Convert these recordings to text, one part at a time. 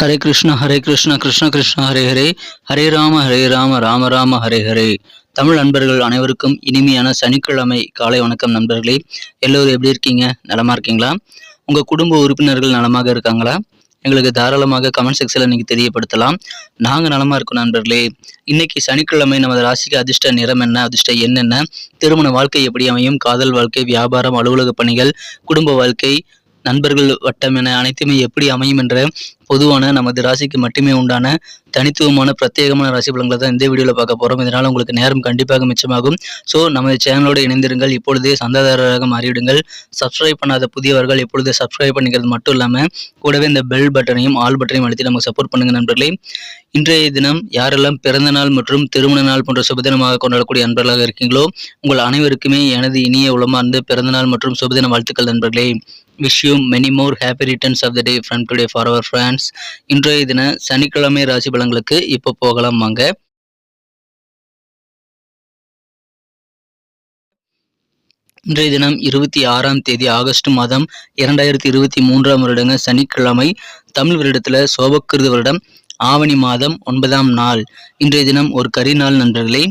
ஹரே கிருஷ்ணா ஹரே கிருஷ்ணா கிருஷ்ண கிருஷ்ணா ஹரே ஹரே. ஹரே ராம ஹரே ராம ராம ராம ஹரே ஹரே. தமிழ் நண்பர்கள் அனைவருக்கும் இனிமையான சனிக்கிழமை காலை வணக்கம் நண்பர்களே. எல்லோரும் எப்படி இருக்கீங்க? நலமா இருக்கீங்களா? உங்க குடும்ப உறுப்பினர்கள் நலமாக இருக்காங்களா? எங்களுக்கு தாராளமாக கமெண்ட் செக்ஷனில் நீங்கள் தெரியப்படுத்தலாம். நாங்கள் நலமா இருக்கோம் நண்பர்களே. இன்னைக்கு சனிக்கிழமை நமது ராசிக்கு அதிர்ஷ்ட நிறம் என்ன அதிர்ஷ்ட என்னென்ன திருமண வாழ்க்கை எப்படி அமையும்? காதல் வாழ்க்கை வியாபாரம் அலுவலக பணிகள் குடும்ப வாழ்க்கை நண்பர்கள் வட்டம் என அனைத்துமே எப்படி அமையும் என்ற பொதுவான நமது ராசிக்கு மட்டுமே உண்டான தனித்துவமான பிரத்யேகமான ராசி பலன்களை தான் இந்த வீடியோவில் பார்க்க போகிறோம் இதனால் உங்களுக்கு நேரம் கண்டிப்பாக மிச்சமாகும். ஸோ நமது சேனலோடு இணைந்திருங்கள். இப்பொழுதே சந்தாதாரராக மாறிவிடுங்கள். சப்ஸ்கிரைப் பண்ணாத புதியவர்கள் இப்பொழுது சப்ஸ்கிரைப் பண்ணிக்கிறது மட்டும் இல்லாமல் கூடவே இந்த பெல் பட்டனையும் ஆல் பட்டனையும் அழுத்தி நமக்கு சப்போர்ட் பண்ணுங்கள் நண்பர்களே. இன்றைய தினம் யாரெல்லாம் பிறந்த நாள் மற்றும் திருமண நாள் போன்ற சுபதினமாக கொண்டாடக்கூடிய நண்பர்களாக இருக்கீங்களோ உங்கள் அனைவருக்குமே எனது இனிய உளமார்ந்த பிறந்தநாள் மற்றும் சுபதின வாழ்த்துக்கள் நண்பர்களே. Wish you many more happy returns of the day from today for our friends இன்றைய தின சனிக்கிழமை ராசி பலங்களுக்கு இப்போ போகலாம் வாங்க. இன்றைய தினம் இருபத்தி ஆறாம் தேதி ஆகஸ்ட் மாதம் இரண்டாயிரத்தி இருபத்தி மூன்றாம் வருடங்க சனிக்கிழமை தமிழ் வருடத்தில் சோபக்கிருத வருடம் ஆவணி மாதம் ஒன்பதாம் நாள். இன்றைய தினம் ஒரு கரி நாள் நண்பர்களே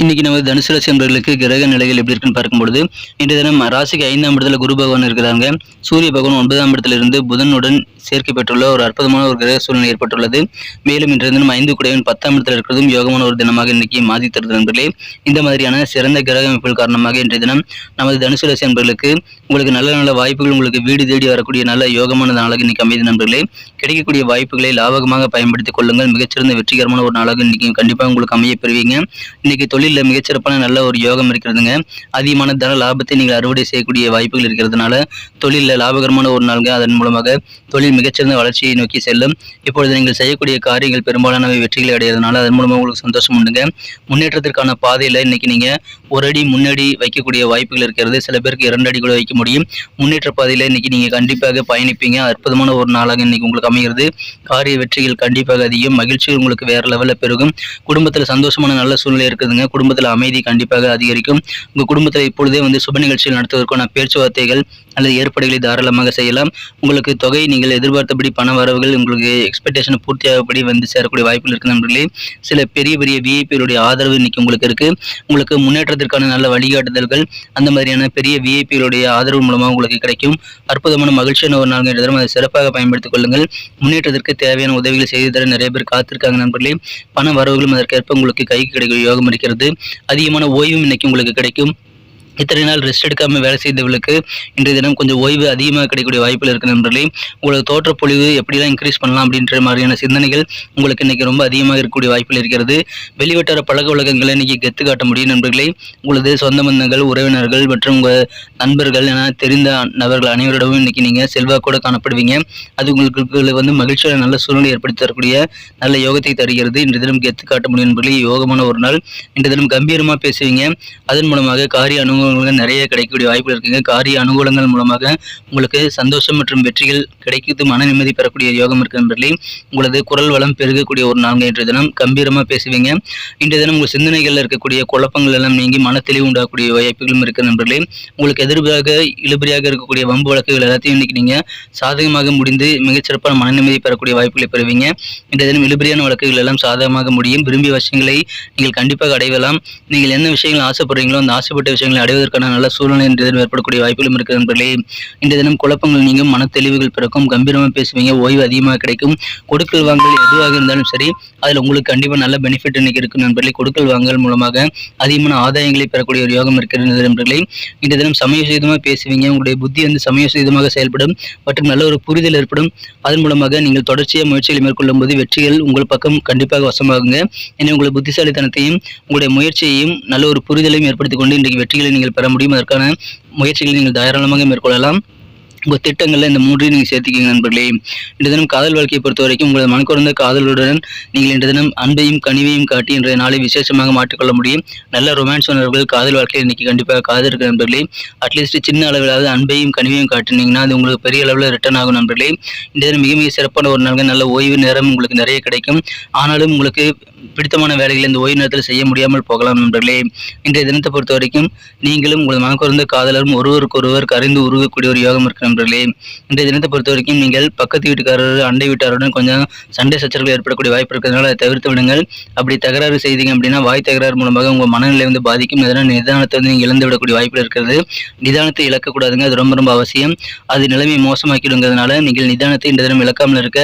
இன்னைக்கு நம்ம தனுசு ராசி நண்பர்களுக்கு கிரக நிலைகள் எப்படி இருக்குன்னு பார்க்கும்பொழுது இன்றைய தினம் ராசிக்கு ஐந்தாம் இடத்துல குரு பகவான் இருக்கிறாங்க. சூரிய பகவான் ஒன்பதாம் இடத்துல இருந்து புதனுடன் சேர்க்கை பெற்றுள்ள ஒரு அற்புதமான ஒரு கிரக சூழ்நிலை ஏற்பட்டுள்ளது. மேலும் இன்றைய தினம் ஐந்து குடையவன் பத்தாம் இடத்துல இருக்கிறதும் யோகமான ஒரு தினமாக இன்னைக்கு மாதி தருது நண்பர்களே. இந்த மாதிரியான சிறந்த கிரக அமைப்புகள் காரணமாக இன்றைய தினம் நமது தனுசு ராசி நண்பர்களுக்கு உங்களுக்கு நல்ல நல்ல வாய்ப்புகள் உங்களுக்கு வீடு தேடி வரக்கூடிய நல்ல யோகமான நாளாக இன்னைக்கு அமைதி நண்பர்களே. கிடைக்கக்கூடிய வாய்ப்புகளை லாபகமாக பயன்படுத்திக் கொள்ளுங்கள். மிகச்சிறந்த வெற்றிகரமான ஒரு நாளாக இன்னைக்கு கண்டிப்பாக உங்களுக்கு அமைய பெறுவீங்க. இன்னைக்கு தொழிலில் மிகச்சிறப்பான நல்ல ஒரு யோகம் இருக்கிறதுங்க. அதிகமான தன லாபத்தை நீங்கள் அறுவடை செய்யக்கூடிய வாய்ப்புகள் இருக்கிறதுனால தொழிலில் லாபகரமான ஒரு நாள்கள் அதன் மூலமாக தொழில் மிகச்சிறந்த வளர்ச்சியை நோக்கி செல்லும். இப்பொழுது நீங்கள் செய்யக்கூடிய காரியங்கள் பெரும்பாலானவை வெற்றிகளை அடைகிறதுனால அதன் மூலமாக உங்களுக்கு சந்தோஷம் உண்டுங்க. முன்னேற்றத்திற்கான பாதையில் இன்னைக்கு நீங்க ஒரு அடி முன்னாடி வைக்கக்கூடிய வாய்ப்புகள் இருக்கிறது. சில பேருக்கு இரண்டு அடி கூட வைக்க முடியும். முன்னேற்ற பாதையில் இன்னைக்கு நீங்க கண்டிப்பாக பயணிப்பீங்க. அற்புதமான ஒரு நாளாக இன்னைக்கு உங்களுக்கு அமைகிறது. காரிய வெற்றிகள் கண்டிப்பாக அதிகம். மகிழ்ச்சி உங்களுக்கு வேறு லெவலில் பெருகும். குடும்பத்தில் சந்தோஷமான நல்ல சூழ்நிலை பாருங்க. குடும்பத்தில் அமைதி கண்டிப்பாக அதிகரிக்கும். உங்கள் குடும்பத்தில் இப்பொழுதே வந்து சுப நிகழ்ச்சிகள் நடத்துவதற்கான பேச்சுவார்த்தைகள் அல்லது ஏற்பாடுகளை தாராளமாக செய்யலாம். உங்களுக்கு தொகை நீங்கள் எதிர்பார்த்தபடி பண வரவுகள் உங்களுக்கு எக்ஸ்பெக்டேஷன் பூர்த்தியாகபடி வந்து சேரக்கூடிய வாய்ப்புகள் இருக்கு நண்பர்களே. சில பெரிய பெரிய விஐபிகளுடைய ஆதரவு இன்னைக்கு உங்களுக்கு இருக்கு. உங்களுக்கு முன்னேற்றத்திற்கான நல்ல வழிகாட்டுதல்கள் அந்த மாதிரியான பெரிய விஐபிகளுடைய ஆதரவு மூலமாக உங்களுக்கு கிடைக்கும். அற்புதமான மகிழ்ச்சியான ஒரு நாள் தினம் அதை சிறப்பாக பயன்படுத்திக் கொள்ளுங்கள். முன்னேற்றத்திற்கு தேவையான உதவிகள் செய்து தர நிறைய பேர் காத்திருக்காங்க நண்பர்களே. பண வரவுகளும் அதற்கேற்ப உங்களுக்கு கைக்கு கிடைக்கும் யோகம் இருக்கிறது அதிகமான ஓய்வும் இன்னைக்கு உங்களுக்கு கிடைக்கும். இத்தனை நாள் ரெஸ்ட் எடுக்காமல் வேலை செய்தவர்களுக்கு இன்றைய தினம் கொஞ்சம் ஓய்வு அதிகமாக கிடைக்கக்கூடிய வாய்ப்புகள் இருக்கு நண்பர்களே. உங்களுக்கு தோற்றப்பொழிவு எப்படிலாம் இன்க்ரீஸ் பண்ணலாம் அப்படின்ற மாதிரியான சிந்தனைகள் உங்களுக்கு இன்றைக்கி ரொம்ப அதிகமாக இருக்கக்கூடிய வாய்ப்புகள் இருக்கிறது. வெளிவட்டார பழக்க வழக்கங்களை இன்றைக்கி கெத்து காட்ட முடியும் நண்பர்களே. உங்களது சொந்த பந்தங்கள் உறவினர்கள் மற்றும் உங்கள் நண்பர்கள் என தெரிந்த நபர்கள் அனைவரிடமும் இன்றைக்கி நீங்கள் செல்வாக்கோடு காணப்படுவீங்க. அது உங்களுக்கு வந்து மகிழ்ச்சியான நல்ல சூழ்நிலை ஏற்படுத்தி தரக்கூடிய நல்ல யோகத்தை தருகிறது. இன்றைய தினம் கெத்து காட்ட முடியும் நண்பர்களே. யோகமான ஒரு நாள். இன்றைய தினம் கம்பீரமாக பேசுவீங்க. அதன் மூலமாக காரிய அனுபவம் அனுகூலங்கள் நிறைய கிடைக்கக்கூடிய வாய்ப்புகள் இருக்குங்க. காரிய அனுகூலங்கள் மூலமாக உங்களுக்கு சந்தோஷம் மற்றும் வெற்றிகள் கிடைக்கிறது மன நிம்மதி பெறக்கூடிய யோகம் இருக்கு நண்பர்களே. உங்களது குரல் வளம் பெருகக்கூடிய ஒரு நான்கு இன்றைய தினம் கம்பீரமா பேசுவீங்க. இன்றைய தினம் உங்கள் சிந்தனைகளில் இருக்கக்கூடிய குழப்பங்கள் எல்லாம் நீங்கி மன தெளிவு உண்டாகக்கூடிய வாய்ப்புகளும் இருக்கு நண்பர்களே. உங்களுக்கு எதிர்பாக இழுபறியாக இருக்கக்கூடிய வம்பு வழக்குகள் எல்லாத்தையும் இன்னைக்கு நீங்கள் சாதகமாக முடிந்து மிகச்சிறப்பான மன நிம்மதி பெறக்கூடிய வாய்ப்புகளை பெறுவீங்க. இன்றைய தினம் இழுபறியான வழக்குகள் எல்லாம் சாதகமாக முடியும். விரும்பிய விஷயங்களை நீங்கள் கண்டிப்பாக அடையலாம். நீங்கள் என்ன விஷயங்கள் ஆசைப்படுறீங்களோ அந்த ஆசைப்பட்ட விஷயங்களை அடைய அடைவதற்கான நல்ல சூழ்நிலை இன்றைய தினம் ஏற்படக்கூடிய வாய்ப்புகளும் இருக்கு நண்பர்களே. இன்றைய தினம் குழப்பங்கள் நீங்கும் மன தெளிவுகள் பிறக்கும் கம்பீரமாக பேசுவீங்க ஓய்வு அதிகமாக கிடைக்கும். கொடுக்கல் வாங்கல் எதுவாக இருந்தாலும் சரி அதில் உங்களுக்கு கண்டிப்பாக நல்ல பெனிஃபிட் இன்னைக்கு இருக்கும் நண்பர்களே. கொடுக்கல் வாங்கல் மூலமாக அதிகமான ஆதாயங்களை பெறக்கூடிய ஒரு யோகம் இருக்கிறது நண்பர்களே. இன்றைய தினம் சமயோசிதமாக பேசுவீங்க உங்களுடைய புத்தி வந்து சமயோசிதமாக செயல்படும் மற்றும் நல்ல ஒரு புரிதல் ஏற்படும். அதன் மூலமாக நீங்கள் தொடர்ச்சியாக முயற்சிகளை மேற்கொள்ளும் போது வெற்றிகள் உங்கள் பக்கம் கண்டிப்பாக வசமாகுங்க. எனவே உங்களுடைய புத்திசாலித்தனத்தையும் உங்களுடைய முயற்சியையும் நல்ல ஒரு புரிதலையும் ஏற்படுத்திக் கொண்டு இன்றைக்கு வெற்றிகளை நீங்கள் பெற முடியும். அதற்கான முயற்சிகளை நீங்கள் தாராளமாக மேற்கொள்ளலாம். உங்கள் திட்டங்களில் இந்த மூன்றையும் நீங்கள் சேர்த்துக்கிங்க நண்பர்களே. இன்று தினம் காதல் வாழ்க்கையை பொறுத்த வரைக்கும் உங்களது மனக்குறந்த காதலுடன் நீங்கள் இன்று தினம் அன்பையும் கனிவையும் காட்டி இன்றைய நாளை விசேஷமாக மாற்றிக்கொள்ள முடியும். நல்ல ரொமான்ஸ் உணர்வுகள் காதல் வாழ்க்கையில் இன்னைக்கு கண்டிப்பாக காதல் இருக்கு நண்பர்களே. அட்லீஸ்ட் சின்ன அளவிலாவது அன்பையும் கனிவையும் காட்டினீங்கன்னா அது உங்களுக்கு பெரிய அளவில் ரிட்டர்ன் ஆகும் நண்பர்களே. இந்த தினம் மிக மிக சிறப்பான ஒரு நாள் நல்ல ஓய்வு நேரம் உங்களுக்கு நிறைய கிடைக்கும். ஆனாலும் உங்களுக்கு பிடித்தமான வேலைகளை இந்த ஓய்வு நேரத்தில் செய்ய முடியாமல் போகலாம் நண்பர்களே. இன்றைய தினத்தை பொறுத்த வரைக்கும் நீங்களும் உங்கள் மனக்குறந்த காதலரும் ஒருவருக்கொருவர் கரைந்து உருகக்கூடிய ஒரு யோகம் இருக்கு நண்பர்களே. இன்றைய தினத்தை பொறுத்த வரைக்கும் நீங்கள் பக்கத்து வீட்டுக்காரர் அண்டை வீட்டாருடன் கொஞ்சம் சண்டை சச்சரவுகள் ஏற்படக்கூடிய வாய்ப்பு இருக்கிறதுனால அதை தவிர்த்து விடுங்கள். அப்படி தகராறு செய்தீங்க அப்படின்னா வாய் தகராறு மூலமாக உங்கள் மனநிலை வந்து பாதிக்கும். இதனால் நிதானத்தை வந்து நீங்கள் இழந்து விடக்கூடிய வாய்ப்பு இருக்கிறது. நிதானத்தை இழக்கக்கூடாதுங்க. அது ரொம்ப ரொம்ப அவசியம். அது நிலைமை மோசமாக்கிடுங்கிறதுனால நீங்கள் நிதானத்தை இந்த தினம் இழக்காமல் இருக்க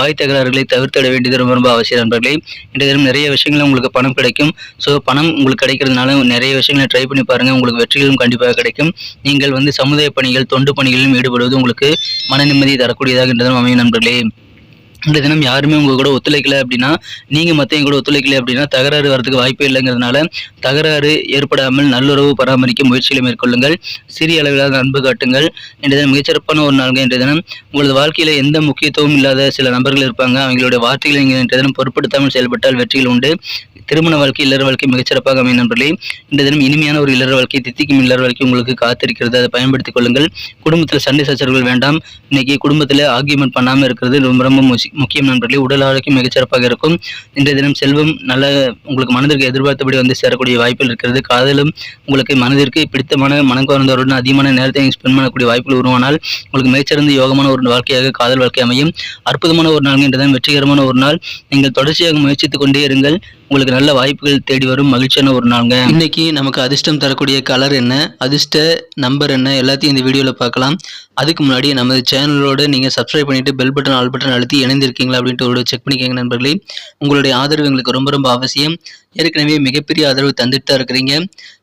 வாய் தகராறுகளை தவிர்த்திட வேண்டியது ரொம்ப ரொம்ப அவசியம் நண்பர்களே. இன்றைய தினம் நிறைய விஷயங்கள் உங்களுக்கு பணம் கிடைக்கும். ஸோ பணம் உங்களுக்கு கிடைக்கிறதுனால நிறைய விஷயங்களை ட்ரை பண்ணி பாருங்கள் உங்களுக்கு வெற்றிகளும் கண்டிப்பாக கிடைக்கும். நீங்கள் வந்து சமுதாய பணிகள் தொண்டு பணிகளிலும் ஈடுபடுவது உங்களுக்கு மன நிம்மதியை தரக்கூடியதாக என்றதும் அமையும் நண்பர்களே. இந்த தினம் யாருமே உங்கள் கூட ஒத்துழைக்கல அப்படின்னா நீங்கள் மத்தவங்க கூட ஒத்துழைக்கல அப்படின்னா தகராறு வரதுக்கு வாய்ப்பே இல்லைங்கிறதுனால தகராறு ஏற்படாமல் நல்லுறவு பராமரிக்க முயற்சிகளை மேற்கொள்ளுங்கள். சிறிய அளவிலான அன்பு காட்டுங்கள். இன்றைய தினம் மிகச்சிறப்பான ஒரு நாள்கள் இன்றைய தினம் உங்களது வாழ்க்கையில் எந்த முக்கியத்துவம் இல்லாத சில நபர்கள் இருப்பாங்க. அவங்களுடைய வார்த்தைகளை நீங்கள் இன்றைய தினம் பொருட்படுத்தாமல் செயல்பட்டால் வெற்றிகள் உண்டு. திருமண வாழ்க்கை இல்லற வாழ்க்கை மிகச்சிறப்பாக அமையும் நண்பர்களே. இந்த தினம் இனிமையான ஒரு இல்லற வாழ்க்கை தித்திக்கும் இல்லற வாழ்க்கை உங்களுக்கு காத்திருக்கிறது. அதை பயன்படுத்திக் கொள்ளுங்கள். குடும்பத்தில் சண்டை சச்சரவுகள் வேண்டாம். இன்னைக்கு குடும்பத்தில் ஆர்கியூமெண்ட் பண்ணாமல் இருக்கிறது ரொம்ப ரொம்ப முக்கியம் நண்பர்களே. உடல் ஆரோக்கியம் மிகச்சிறப்பாக இருக்கும். இன்றைய தினம் செல்வம் நல்ல உங்களுக்கு மனதிற்கு எதிர்பார்த்தபடி வந்து சேரக்கூடிய வாய்ப்புகள் இருக்கிறது. காதலும் உங்களுக்கு மனதிற்கு பிடித்தமான மனக்குறந்தவருடன் அதிகமான நேரத்தை ஸ்பெண்ட் பண்ணக்கூடிய வாய்ப்புகள் உருவானால் உங்களுக்கு மிகச்சிறந்த யோகமான ஒரு வாழ்க்கையாக காதல் வாழ்க்கை அமையும். அற்புதமான ஒரு நாள் என்றுதான் தினம் வெற்றிகரமான ஒரு நாள். நீங்கள் தொடர்ச்சியாக முயற்சித்துக் கொண்டே இருங்கள். உங்களுக்கு நல்ல வாய்ப்புகள் தேடி வரும். மகிழ்ச்சியான ஒரு நாளுங்க. இன்னைக்கு நமக்கு அதிர்ஷ்டம் தரக்கூடிய கலர் என்ன? அதிர்ஷ்ட நம்பர் என்ன? எல்லாத்தையும் இந்த வீடியோவில் பார்க்கலாம். அதுக்கு முன்னாடி நமது சேனலோட நீங்கள் சப்ஸ்கிரைப் பண்ணிட்டு பெல் பட்டன் ஆல் பட்டன் அழுத்தி இணைந்திருக்கீங்களா அப்படின்ட்டு ஒரு செக் பண்ணிக்கோங்க நண்பர்களே. உங்களுடைய ஆதரவு எங்களுக்கு ரொம்ப ரொம்ப அவசியம். ஏற்கனவே மிகப்பெரிய ஆதரவு தந்துட்டு தான் இருக்கிறீங்க.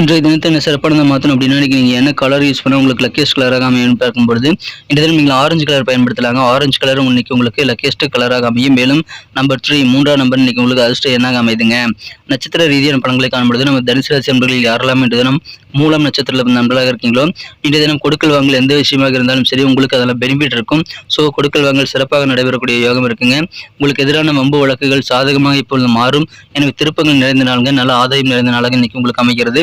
இன்றைய தினத்தை என்ன சிறப்பானதாக மாற்றணும் அப்படின்னா நினைக்கிறீங்க? என்ன கலர் யூஸ் பண்ணால் உங்களுக்கு லக்கியஸ்ட் கலராக அமையும் பார்க்கும்பொழுது இந்த தினம் நீங்கள் ஆரஞ்சு கலர் பயன்படுத்தலாங்க. ஆரஞ்சு கலர் இன்னைக்கு உங்களுக்கு லக்கியஸ்ட் கலராக அமையும். மேலும் நம்பர் த்ரீ மூன்றாம் நம்பர் இன்னைக்கு உங்களுக்கு அதிர்ஷ்ட எண்ணாக அமைதுங்க. நட்சத்திர ரீதியான படங்களை காணும்பொழுது நம்ம தனுசு ராசி நண்பர்களில் யாரெல்லாம் இன்று தினம் மூலம் நட்சத்திரத்தில் நண்பர்களாக இருக்கீங்களோ இன்றைய தினம் கொடுக்கல் வாங்கல் எந்த விஷயமாக இருந்தாலும் சரி உங்களுக்கு அதெல்லாம் பெனிஃபிட் இருக்கும். ஸோ கொடுக்கல் வாங்கல் சிறப்பாக நடைபெறக்கூடிய யோகம் இருக்குங்க. உங்களுக்கு எதிரான வம்பு வழக்குகள் சாதகமாக இப்பொழுது மாறும். எனவே திருப்பங்கள் நிறைந்த நாளுங்க. நல்ல ஆதாயம் நிறைந்த நாளாக இன்னைக்கு உங்களுக்கு அமைகிறது.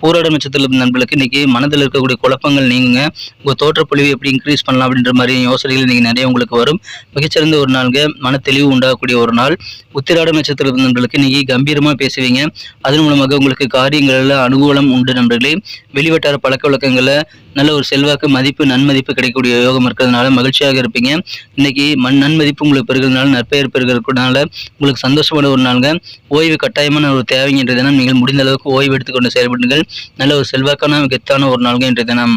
பூரட நட்சத்திரத்தில் நண்பர்களுக்கு இன்னைக்கு மனதில் இருக்கக்கூடிய குழப்பங்கள் நீங்குங்க. உங்கள் தோற்றப்பொழிவு எப்படி இன்க்ரீஸ் பண்ணலாம் அப்படின்ற மாதிரி யோசனைகள் இன்றைக்கி நிறைய உங்களுக்கு வரும். மிகச்சிறந்த ஒரு நாளுங்க. மன தெளிவு உண்டாகக்கூடிய ஒரு நாள். உத்திராட நட்சத்திரத்தில் நண்பர்களுக்கு இன்னைக்கு கம்பீரமாக பேசுவீங்க. அதன் மூலமாக உங்களுக்கு காரியங்களில் அனுகூலம் உண்டு நண்பர்களே. வெளிவட்டார பழக்க வழக்கங்களில் நல்ல ஒரு செல்வாக்கு மதிப்பு நன்மதிப்பு கிடைக்கக்கூடிய யோகம் இருக்கிறதுனால மகிழ்ச்சியாக இருப்பீங்க. இன்னைக்கு மண் நன்மதிப்பு உங்களுக்கு பெறுகிறதுனால நற்பெயர் பெறுகிறதுனால உங்களுக்கு சந்தோஷமான ஒரு நாளுங்க. ஓய்வு கட்டாயமான ஒரு தேவைங்க. நீங்கள் முடிந்த அளவுக்கு ஓய்வு எடுத்துக்கொண்டு செயல்படுங்கள். நல்ல ஒரு செல்வாக்கான கெத்தான ஒரு நாள்கள் இன்றைய தினம்.